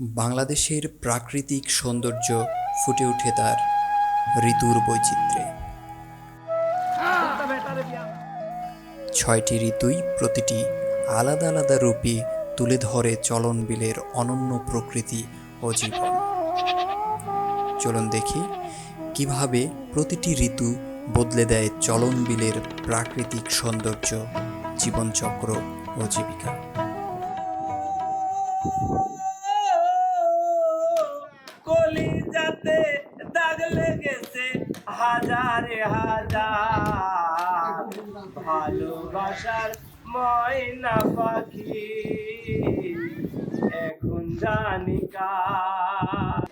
বাংলাদেশের প্রাকৃতিক সৌন্দর্য ফুটে ওঠে তার ঋতুর বৈচিত্র্যে। ছয়টি ঋতুই প্রতিটি আলাদা আলাদা রূপে তুলে ধরে চলন বিলের অনন্য প্রকৃতি ও জীবন। চলুন দেখি কীভাবে প্রতিটি ঋতু বদলে দেয় চলন বিলের প্রাকৃতিক সৌন্দর্য, জীবনচক্র ও জীবিকা। ভালোবাসার ময়না পাখি। এখন জানি কার।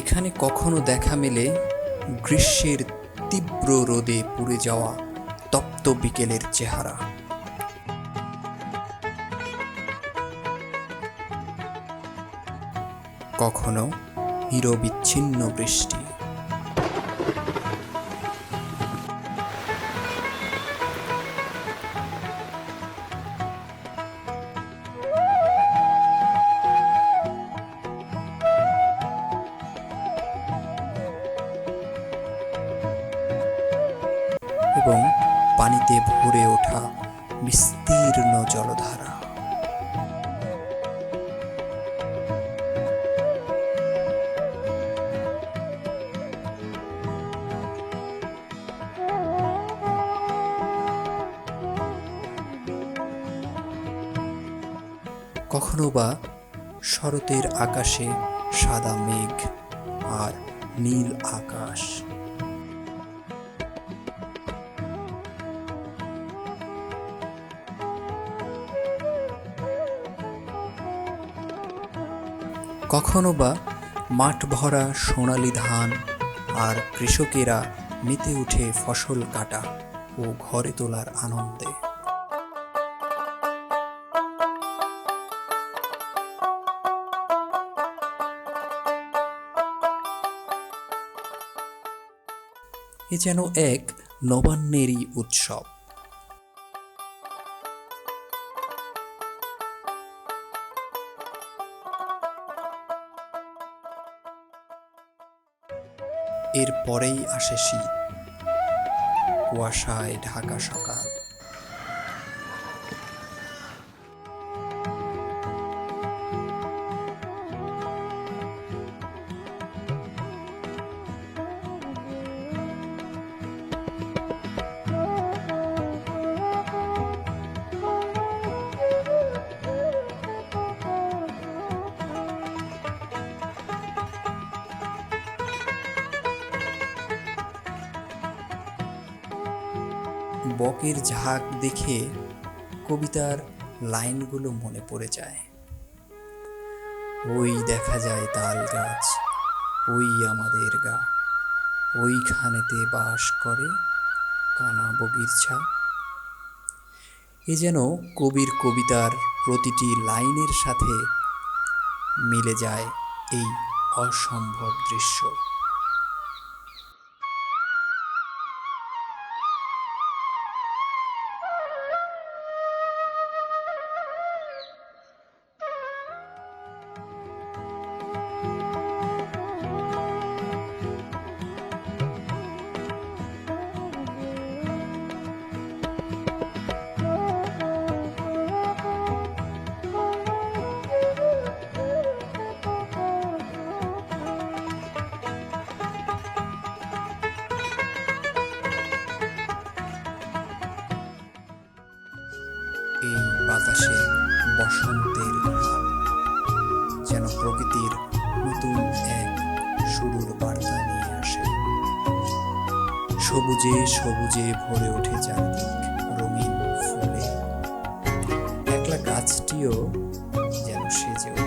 এখানে কখনো দেখা মেলে গ্রীষ্মের তীব্র রোদে পুড়ে যাওয়া তপ্ত বিকেলের চেহারা। কখনো হিরো বিচ্ছিন্ন বৃষ্টি এবং পানিতে ভরে ওঠা বিস্তীর্ণ জলধারা। কখনো বা শরতের আকাশে সাদা মেঘ আর নীল আকাশ। কখনো বা মাঠ ভরা সোনালি ধান আর কৃষকেরা মেতে উঠে ফসল কাটা ও ঘরে তোলার আনন্দে। এ যেন এক নবান্নেরই উৎসব। এর পরেই আসে শীত। কুয়াশায় ঢাকা সকাল। বকের ঝাঁক দেখে কবিতার লাইনগুলো মনে পড়ে যায়। ওই দেখা যায় তাল গাছ, ওই আমাদের গা, ওইখানেতে বাস করে কানা বগির ছা এ যেন কবির কবিতার প্রতিটি লাইনের সাথে মিলে যায় এই অসম্ভব দৃশ্য। বাতাসে বসন্তের ঘ্রাণ যেন প্রকৃতির নতুন এক শুরুর বার্তা নিয়ে আসে। সবুজে সবুজে ভরে ওঠে চারদিক রঙিন ফুলে। একলা গাছটিও যেন সেজে